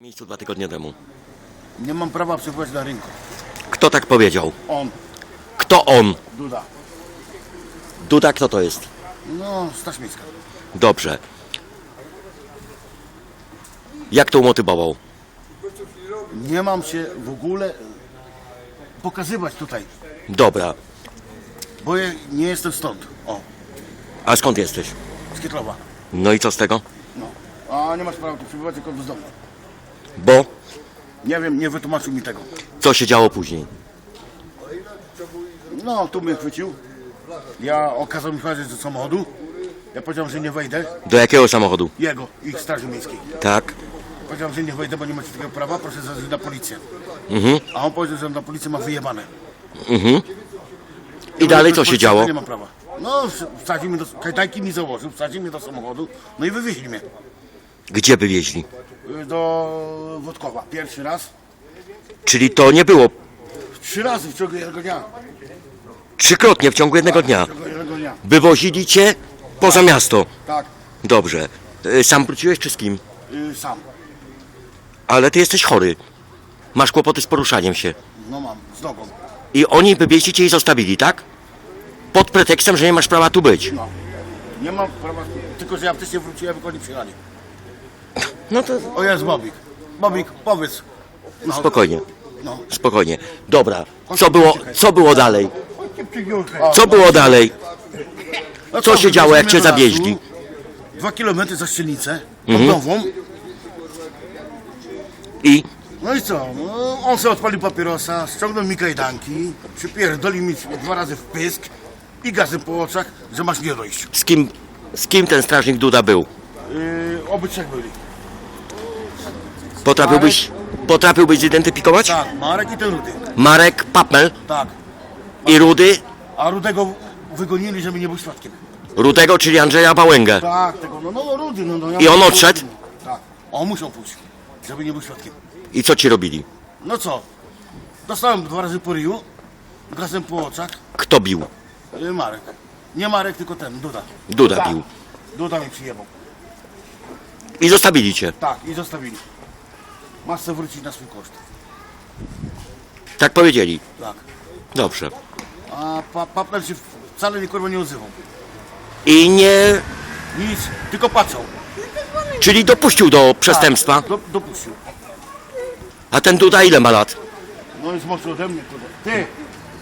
miejscu dwa tygodnie temu. Nie mam prawa przebywać na rynku. Kto tak powiedział? On, Kto on? Duda. Duda, kto to jest? No, Staś Miejska. Dobrze. Jak to umotywował? Nie mam się w ogóle pokazywać tutaj, Dobra. bo ja nie jestem stąd. O, A skąd jesteś? z Kietlowa. No i co z tego? No. A nie masz prawa tu przebywać, tylko do domu. Bo Nie wiem, nie wytłumaczył mi tego. co się działo później? No, tu mnie chwycił. Ja okazał mi wchodzić do samochodu. Ja powiedziałem, że nie wejdę. Do jakiego samochodu? Jego, ich straży miejskiej. Tak. Powiedziałem, że nie wejdę, bo nie macie takiego prawa, proszę zadzwonić na policję. Mhm. A on powiedział, że na policję ma wyjebane. I dalej co się Policja, działo? Nie mam prawa. No, wsadził mnie do, kajdanki mi założył, wsadził mnie do samochodu, no i wywieźli mnie Gdzie wywieźli? Do Wodkowa. Pierwszy raz. Czyli to nie było Trzy razy w ciągu jednego dnia. trzykrotnie w ciągu jednego dnia. W ciągu jednego dnia. Wywozili cię poza miasto. Tak, Dobrze. Y, Sam wróciłeś czy z kim? y, sam. Ale ty jesteś chory. Masz kłopoty z poruszaniem się. No mam, z nogą. I oni wywieźli cię i zostawili, tak? Pod pretekstem, że nie masz prawa tu być. No. Nie mam prawa, tylko że ja wcześniej wróciłem, jak oni przyjechali. No to O jest Bobik. Bobik, powiedz. No, spokojnie, No. spokojnie. Dobra, co było, co było dalej? Co było dalej? no co się działo, jak cię do zawieźli? lasu, Dwa kilometry za strzelnicę, Mhm. pod nową. I No i co? No, on sobie odpalił papierosa, ściągnął mi kajdanki, przypierdolił mi dwa razy w pysk i gazem po oczach, że masz nie dojść. z kim, z kim ten strażnik Duda był? Yy, oby trzech byli. Potrafiłbyś, potrafiłbyś zidentyfikować? Tak, Marek i ten Rudy. Marek Papmel Tak. i Rudy, A Rudego wygonili, żeby nie był świadkiem. Rudego, czyli Andrzeja Bałęgę. Tak, tego, no, no Rudy, no, no. Ja I on odszedł? Tak. On musiał pójść, żeby nie był świadkiem. I co ci robili? No co? Dostałem dwa razy po ryju, gazem po oczach. Kto bił? Yy, Marek. Nie Marek, tylko ten, Duda. Duda bił. Duda mi przyjebał. I zostawili cię. Tak, i zostawili. Masz sobie wrócić na swój koszt. Tak powiedzieli. Tak. Dobrze. A pa, papler się wcale nie kurwa nie odzywał. I nie... Nic, tylko patrzał. Czyli dopuścił do przestępstwa. Tak, do, dopuścił. A ten Duda ile ma lat? No jest mocno ode mnie, kurwa. Ty,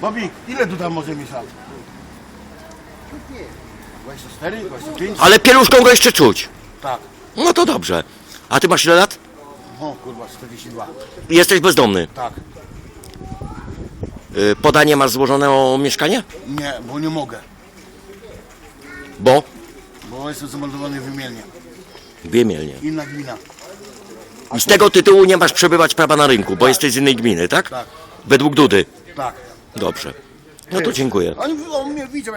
Bobik, ile tam może mieć lat? 24, 25? Ale pieluszką go jeszcze czuć. Tak. No to dobrze. A ty masz ile lat? O kurwa, 42. Jesteś bezdomny. Tak. Y, Podanie masz złożone o mieszkanie? Nie, bo nie mogę. Bo? Bo jestem zameldowany w Imielnie. Wiemielnie. Inna gmina. I z tego tytułu nie masz przebywać prawa na rynku, bo jesteś z innej gminy, tak? Tak. Według Dudy. Tak. Dobrze. No to dziękuję. Oni on mnie widział.